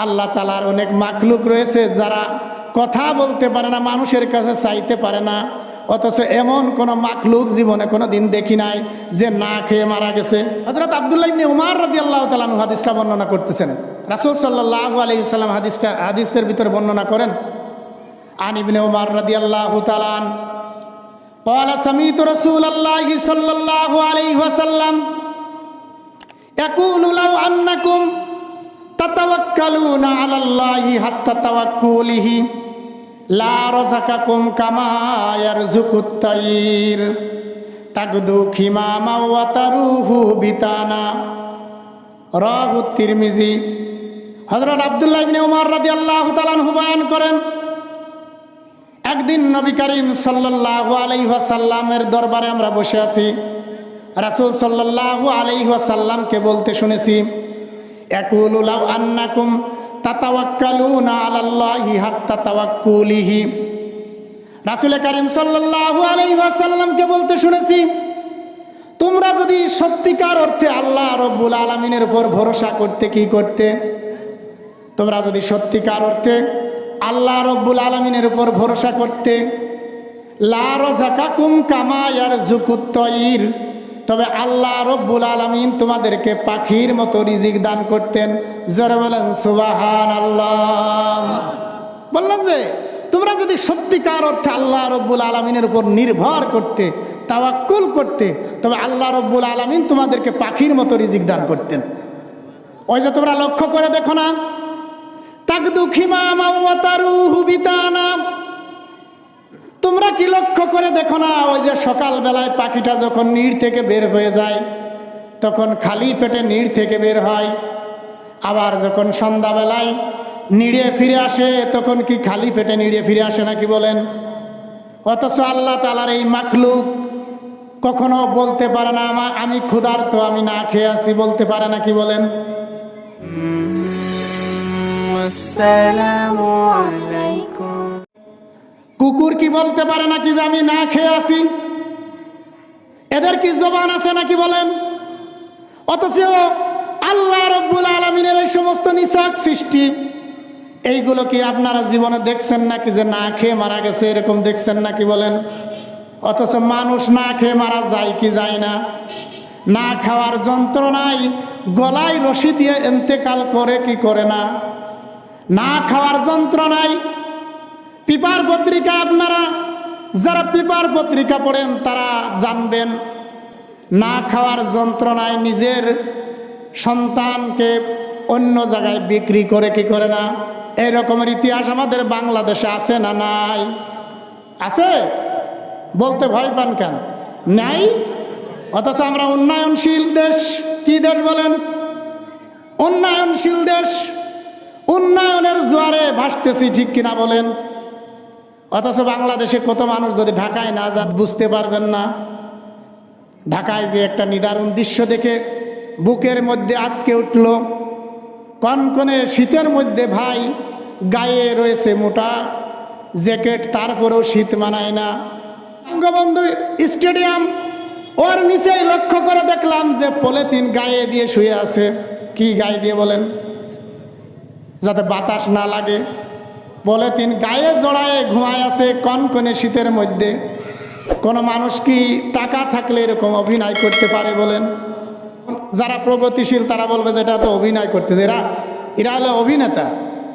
আল্লাহ তালার অনেক মাখলুক রয়েছে যারা কথা বলতে পারে না মানুষের কাছে চাইতে পারে না অথচ এমন কোন মাখলুক জীবনে কোনো দিন দেখি নাই যে না খেয়ে মারা গেছে হজরত আবদুল্লাহ ইবনে উমার রাদি আল্লাহ তালানু হাদিসটা বর্ণনা করতেছেন রাসুল সাল্লাহ আলি সাল্লাম হাদিসটা হাদিসের ভিতরে বর্ণনা করেন আন ইবনে উমার রাদি আল্লাহ তালান قال سميت رسول الله صلى الله عليه وسلم يقول لو أنكم তাতাওয়াক্কালুনা আলাল্লাহি হাত্তা তাওয়াক্কুলিহি। লা রাযাকাকুম কামা ইয়ারযুকুত তাইর। তাগদু খিমামা ওয়া তারুহু বিতানা। রাহু তিরমিজি। হযরত আব্দুল্লাহ ইবনে ওমর রাদিয়াল্লাহু তাআলা আনহু বয়ান করেন, একদিন নবী করিম সাল্লাল্লাহু আলাইহি ওয়াসাল্লামের দরবারে আমরা বসে আছি। রাসূল সাল্লাল্লাহু আলাইহি ওয়াসাল্লামকে বলতে শুনেছি রাসূল সাল্লাল্লাহু বলতে শুনেছি, তোমরা যদি সত্যিকার অর্থে আল্লাহ রব্বুল আলমিনের উপর ভরসা করতে কি করতে? তোমরা যদি সত্যিকার অর্থে আল্লাহ রব্বুল আলমিনের উপর ভরসা করতে লার জাকাকুম কামায়ার জুকুত্তইর তবে আল্লাহ রব্বুল আলমিন তোমাদেরকে পাখির মতো রিজিক দান করতেন। জোরে বলেন সুবাহান আল্লাহ বললাম যে, তোমরা যদি সত্যিকার অর্থে আল্লাহ রব্বুল আলমিনের উপর নির্ভর করতে, তাওয়াক্কুল করতে, তবে আল্লাহ রব্বুল আলমিন তোমাদেরকে পাখির মতো রিজিক দান করতেন। ওই যে তোমরা লক্ষ্য করে দেখো না তাক দুঃখিমা মাওয়াতারু হুবিতানা তোমরা কি লক্ষ্য করে দেখো না, ওই যে সকালবেলায় পাখিটা যখন নীড় থেকে বের হয়ে যায়, তখন খালি পেটে নীড় থেকে বের হয়। আবার যখন সন্ধ্যাবেলায় নিড়ে ফিরে আসে, তখন কি খালি পেটে নিড়ে ফিরে আসে নাকি বলেন? অথচ আল্লাহ তালার এই মাখলুক কখনো বলতে পারে না, আমা আমি ক্ষুধার্ত, আমি না খেয়ে আছি, বলতে পারে না কি বলেন আসসালামু আলাইকুম। কুকুর কি বলতে পারে নাকি যে আমি না খেয়ে আসি এদের কি জবান আছে নাকি বলেন? অথচ আল্লাহ রব্বুল আলমিনের এই সমস্ত নিশাক সৃষ্টি, এইগুলো কি আপনারা জীবনে দেখছেন নাকি যে না খেয়ে মারা গেছে এরকম দেখছেন নাকি বলেন? অথচ মানুষ না খেয়ে মারা যায় কি যায় না? না খাওয়ার যন্ত্রণায় গলায় রশি দিয়ে এন্তেকাল করে কি করে না? না খাওয়ার যন্ত্রণায় পিপার পত্রিকা আপনারা, যারা পিপার পত্রিকা পড়েন তারা জানবেন, না খাওয়ার যন্ত্রণায় নিজের সন্তানকে অন্য জায়গায় বিক্রি করে কি করে না? এই রকমের ইতিহাস আমাদের বাংলাদেশে আছে না নাই? আছে? বলতে ভয় পান কেন? নাই? অথচ আমরা উন্নয়নশীল দেশ, কি দেশ বলেন? উন্নয়নশীল দেশ, উন্নয়নের জোয়ারে ভাসতেছি ঠিক কিনা বলেন? অথচ বাংলাদেশে কত মানুষ যদি ঢাকায় না যান বুঝতে পারবেন না। ঢাকায় যে একটা নিদারুণ দৃশ্য দেখে বুকের মধ্যে আটকে উঠল। কনকনে শীতের মধ্যে ভাই গায়ে রয়েছে মোটা জ্যাকেট, তারপরেও শীত মানায় না। বঙ্গবন্ধু স্টেডিয়াম, ওর নিচেই লক্ষ্য করে দেখলাম যে পলিথিন গায়ে দিয়ে শুয়ে আছে। কি গায়ে দিয়ে বলেন? যাতে বাতাস না লাগে। পলিথিন গায়ে জড়ায়ে ঘুমায় আছে কনকনে শীতের মধ্যে। কোনো মানুষ কি টাকা থাকলে এরকম অভিনয় করতে পারে? বলেন। যারা প্রগতিশীল, তারা বলবে যে, এটা তো অভিনয় করতেছে। এরা এরা হলো অভিনেতা।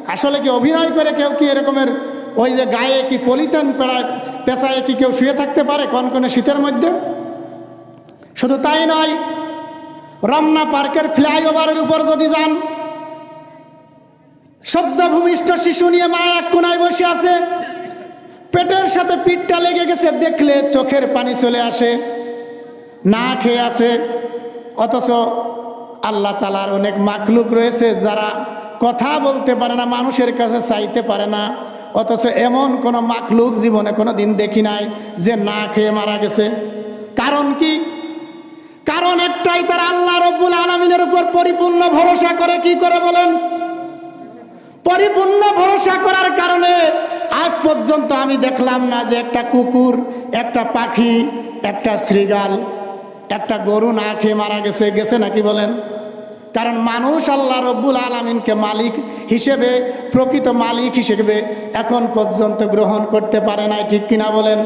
আসলে কি অভিনয় করে কেউ কি এরকমের ওই যে গায়ে কি পলিথিন পেড়া পেশায় কি কেউ শুয়ে থাকতে পারে কনকনে শীতের মধ্যে? শুধু তাই নয়, রমনা পার্কের ফ্লাইওভারের উপর যদি যান সদ্য ভূমিষ্ঠ শিশু নিয়ে মা এক কোনায় বসে আছে। পেটের সাথে পিঠটা লেগে গেছে, দেখলে চোখের পানি চলে আসে। না খেয়ে আছে, অথচ আল্লাহ তালার অনেক মাখলুক রয়েছে যারা কথা বলতে পারে না, মানুষের কাছে চাইতে পারে না। অথচ এমন কোনো মাখলুক জীবনে কোনো দিন দেখি নাই যে না খেয়ে মারা গেছে। কারণ কি? কারণ একটাই, তারা আল্লাহ রব্বুল আলমিনের উপর পরিপূর্ণ ভরসা করে কি করে বলেন? পরিপূর্ণ ভরসা করার কারণে আজ পর্যন্ত আমি দেখলাম না যে একটা কুকুর, একটা পাখি, একটা শ্রীগাল, একটা গরু না খেয়ে মারা গেছে গেছে নাকি বলেন? কারণ মানুষ আল্লাহ রব্বুল আলমিনকে মালিক হিসেবে, প্রকৃত মালিক হিসেবে এখন পর্যন্ত গ্রহণ করতে পারে নাই, ঠিক কিনা বলেন?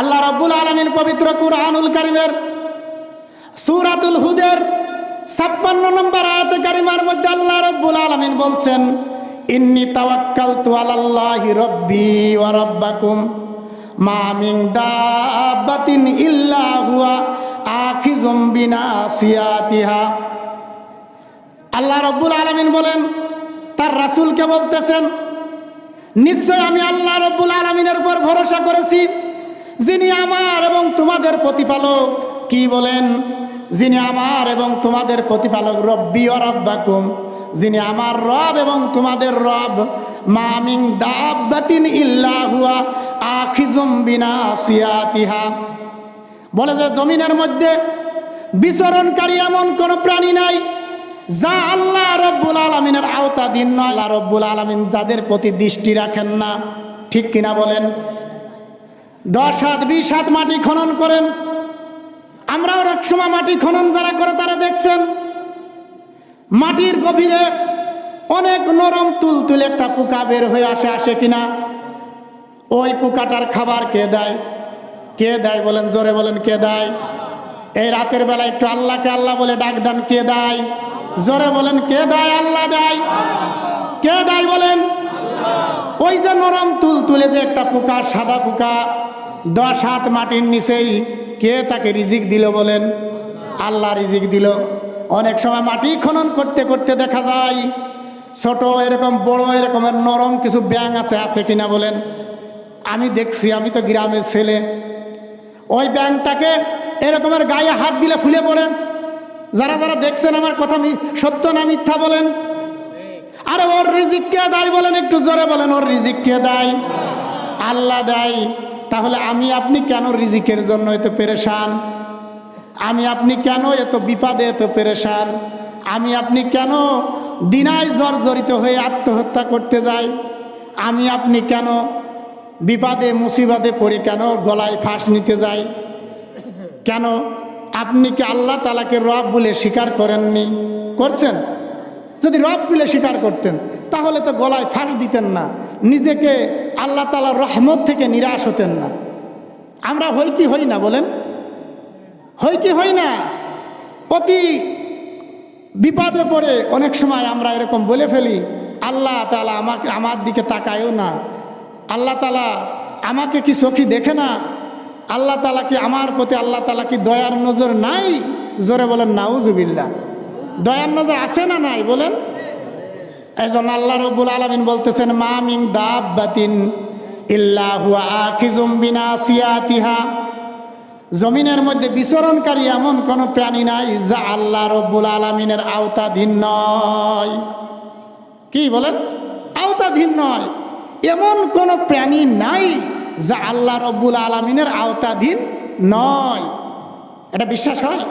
আল্লাহ রব্বুল আলমিন পবিত্র কুরআনুল কারিমের সুরাতুল হুদের ছাপ্পান্ন নম্বর আয়াতে কারিমার মধ্যে আল্লাহ রব্বুল আলমিন বলছেন, ইন্নি তাওয়াক্কালতু আলাল্লাহি রব্বি ওয়া রাব্বাকুম, মা মিন দাব্বাতিন ইল্লা হুয়া আখিজুম বিনাসিয়াতিহা। আল্লাহ রব্বুল আলমিন বলেন, তার রাসূলকে বলতেছেন, নিশ্চয় আমি আল্লাহ রব্বুল আলমিনের উপর ভরসা করেছি, যিনি আমার এবং তোমাদের প্রতিপালক। কি বলেন? যিনি আমার এবং তোমাদের প্রতিপালক, রব্বি ও রব্বাকুম। যিনি আমার রব এবং তোমাদের রব মামিং দাব্বাতিন ইল্লা আখিজুম সিয়াতিহা বলে যে, জমিনের মধ্যে বিচরণকারী এমন কোনো প্রাণী নাই, যা আল্লাহ রব্বুল আলমিনের আওতাধীন নয়। আল্লাহ রব্বুল আলমিন যাদের প্রতি দৃষ্টি রাখেন না, ঠিক কিনা বলেন? দশ হাত, বিশ হাত মাটি খনন করেন আমরাও এক সময় মাটি খনন যারা করে তারা দেখছেন। মাটির গভীরে অনেক নরম তুলতুলে একটা পোকা বের হয়ে আসে আসে কিনা? ওই পোকাটার খাবার কে দেয়? কে দেয় বলেন, জোরে বলেন, কে দেয়? এই রাতের বেলা একটু আল্লাহকে আল্লাহ বলে ডাক দেন, কে দেয়? জোরে বলেন, কে দেয়? আল্লাহ দেয়। কে দেয় বলেন? ওই যে নরম তুল তুলে যে একটা পোকা, সাদা পোকা, দশ হাত মাটির নিচেই কে তাকে রিজিক দিল বলেন? আল্লাহ রিজিক দিল। অনেক সময় মাটি খনন করতে করতে দেখা যায়, ছোট এরকম, বড় এরকমের নরম কিছু ব্যাং আছে আছে কিনা বলেন? আমি দেখছি, আমি তো গ্রামের ছেলে। ওই ব্যাংকটাকে এরকমের গায়ে হাত দিলে ফুলে পড়ে। যারা যারা দেখছেন আমার কথা সত্য না মিথ্যা বলেন? আরে ওর রিজিক কে দেয় বলেন? একটু জোরে বলেন, ওর রিজিক কে দেয়? আল্লাহ দেয়। তাহলে আমি আপনি কেন রিজিকের জন্য এত পেরেশান? আমি আপনি কেন এত বিপদে এত পেরেশান? আমি আপনি কেন দিনায় জর্জরিত হয়ে আত্মহত্যা করতে যাই? আমি আপনি কেন বিপদে মুসিবাদে পড়ে কেন গলায় ফাঁস নিতে যাই? কেন আপনি কি আল্লাহ তালাকে রব বলে স্বীকার করেননি? করছেন? যদি রব বলে স্বীকার করতেন, তাহলে তো গলায় ফাঁস দিতেন না। নিজেকে আল্লাহ তালার রহমত থেকে নিরাশ হতেন না। আমরা হই কি হই না বলেন? হই কি হই না? অতি বিপদে পড়ে অনেক সময় আমরা এরকম বলে ফেলি, আল্লাহ তালা আমাকে, আমার দিকে তাকায়ও না। আল্লাহ তালা আমাকে কি সখী দেখে না? আল্লাহ তালা কি আমার প্রতি, আল্লাহ তালা কি দয়ার নজর নাই? জোরে বলেন নাউজুবিল্লা দয়ার নজর আছে না নাই বলেন? এজন আল্লাহ রব্বুল আলমিন বলতেছেন, মা মিং বিনাসিয়াতিহা। জমিনের মধ্যে বিচরণকারী এমন কোনো প্রাণী নাই যা আল্লাহ রব্বুল আলমিনের আওতাধীন নয়। কি বলেন? আওতাধীন নয়। এমন কোনো প্রাণী নাই যা আল্লাহ রব্বুল আলমিনের আওতাধীন নয়। এটা বিশ্বাস হয়?